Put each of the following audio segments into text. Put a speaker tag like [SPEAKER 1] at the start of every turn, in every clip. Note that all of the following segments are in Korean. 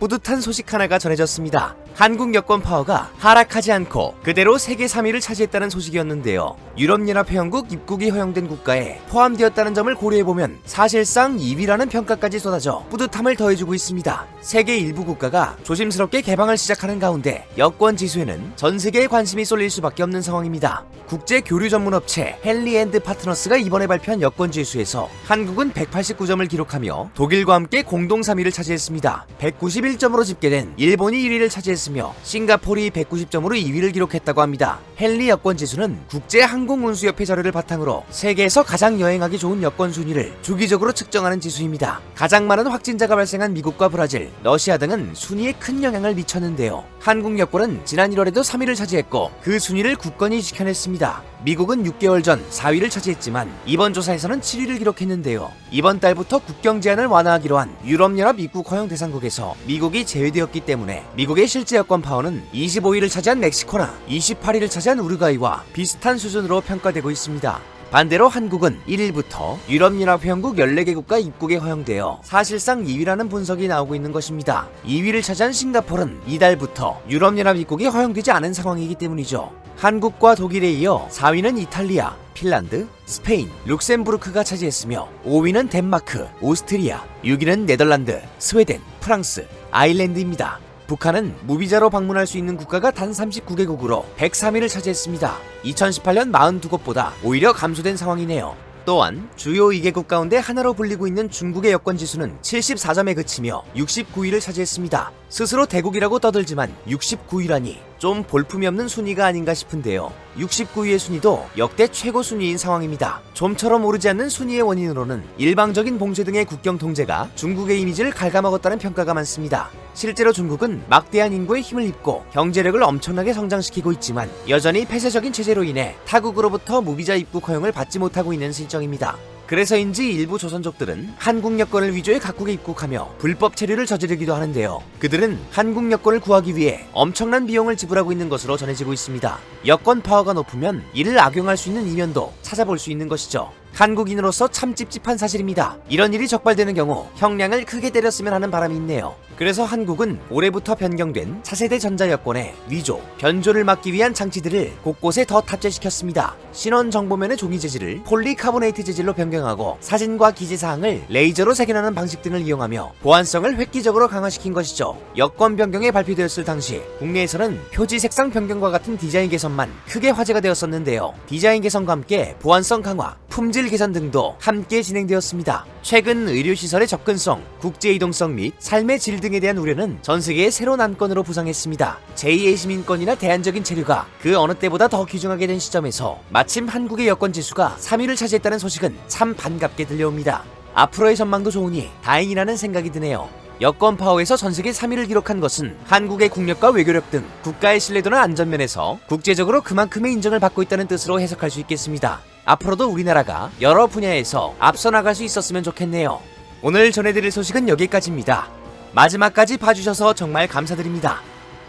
[SPEAKER 1] 뿌듯한 소식 하나가 전해졌습니다. 한국 여권 파워가 하락하지 않고 그대로 세계 3위를 차지했다는 소식이었는데요. 유럽연합회원국 입국이 허용된 국가에 포함되었다는 점을 고려해보면 사실상 2위라는 평가까지 쏟아져 뿌듯함을 더해주고 있습니다. 세계 일부 국가가 조심스럽게 개방을 시작하는 가운데 여권 지수에는 전 세계의 관심이 쏠릴 수밖에 없는 상황입니다. 국제 교류 전문 업체 헨리앤드 파트너스가 이번에 발표한 여권 지수에서 한국은 189점을 기록하며 독일과 함께 공동 3위를 차지했습니다. 191점으로 집계된 일본이 1위를 차지했 으며 싱가포르이 190점으로 2위를 기록했다고 합니다. 헨리 여권 지수는 국제 항공 운수협회 자료를 바탕으로 세계에서 가장 여행하기 좋은 여권 순위를 주기적으로 측정하는 지수입니다. 가장 많은 확진자가 발생한 미국과 브라질, 러시아 등은 순위에 큰 영향을 미쳤는데요. 한국 여권은 지난 1월에도 3위를 차지했고 그 순위를 굳건히 지켜냈습니다. 미국은 6개월 전 4위를 차지했지만 이번 조사에서는 7위를 기록했는데요. 이번 달부터 국경 제한을 완화하기로 한 유럽연합 입국 허용 대상국에서 미국이 제외되었기 때문에 미국의 실제 여권 파워는 25위를 차지한 멕시코나 28위를 차지한 우루과이와 비슷한 수준으로 평가되고 있습니다. 반대로 한국은 1일부터 유럽연합회원국 14개국가 입국에 허용되어 사실상 2위라는 분석이 나오고 있는 것입니다. 2위를 차지한 싱가포르는 이달부터 유럽연합 입국이 허용되지 않은 상황이기 때문이죠. 한국과 독일에 이어 4위는 이탈리아, 핀란드, 스페인, 룩셈부르크가 차지했으며 5위는 덴마크, 오스트리아, 6위는 네덜란드, 스웨덴, 프랑스, 아일랜드입니다. 북한은 무비자로 방문할 수 있는 국가가 단 39개국으로 103위를 차지했습니다. 2018년 42곳보다 오히려 감소된 상황이네요. 또한 주요 2개국 가운데 하나로 불리고 있는 중국의 여권 지수는 74점에 그치며 69위를 차지했습니다. 스스로 대국이라고 떠들지만 69위라니 좀 볼품이 없는 순위가 아닌가 싶은데요. 69위의 순위도 역대 최고 순위인 상황입니다. 좀처럼 오르지 않는 순위의 원인으로는 일방적인 봉쇄 등의 국경 통제가 중국의 이미지를 갉아먹었다는 평가가 많습니다. 실제로 중국은 막대한 인구의 힘을 입고 경제력을 엄청나게 성장시키고 있지만 여전히 폐쇄적인 체제로 인해 타국으로부터 무비자 입국 허용을 받지 못하고 있는 실정입니다. 그래서인지 일부 조선족들은 한국 여권을 위조해 각국에 입국하며 불법 체류를 저지르기도 하는데요. 그들은 한국 여권을 구하기 위해 엄청난 비용을 지불하고 있는 것으로 전해지고 있습니다. 여권 파워가 높으면 이를 악용할 수 있는 이면도 찾아볼 수 있는 것이죠. 한국인으로서 참 찝찝한 사실입니다. 이런 일이 적발되는 경우 형량을 크게 때렸으면 하는 바람이 있네요. 그래서 한국은 올해부터 변경된 차세대 전자여권의 위조, 변조를 막기 위한 장치들을 곳곳에 더 탑재시켰습니다. 신원 정보면의 종이 재질을 폴리카보네이트 재질로 변경하고 사진과 기재 사항을 레이저로 색연하는 방식 등을 이용하며 보안성을 획기적으로 강화시킨 것이죠. 여권 변경에 발표되었을 당시 국내에서는 표지 색상 변경과 같은 디자인 개선만 크게 화제가 되었었는데요. 디자인 개선과 함께 보안성 강화, 품질 개선 등도 함께 진행되었습니다. 최근 의료시설의 접근성, 국제이동성 및 삶의 질 등에 대한 우려는 전 세계의 새로운 안건으로 부상했습니다. 제2의 시민권이나 대안적인 체류가 그 어느 때보다 더 귀중하게 된 시점에서 마침 한국의 여권 지수가 3위를 차지했다는 소식은 참 반갑게 들려옵니다. 앞으로의 전망도 좋으니 다행이라는 생각이 드네요. 여권 파워에서 전 세계 3위를 기록한 것은 한국의 국력과 외교력 등 국가의 신뢰도나 안전면에서 국제적으로 그만큼의 인정을 받고 있다는 뜻으로 해석할 수 있겠습니다. 앞으로도 우리나라가 여러 분야에서 앞서 나갈 수 있었으면 좋겠네요. 오늘 전해드릴 소식은 여기까지입니다. 마지막까지 봐주셔서 정말 감사드립니다.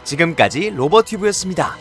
[SPEAKER 1] 지금까지 로버튜브였습니다.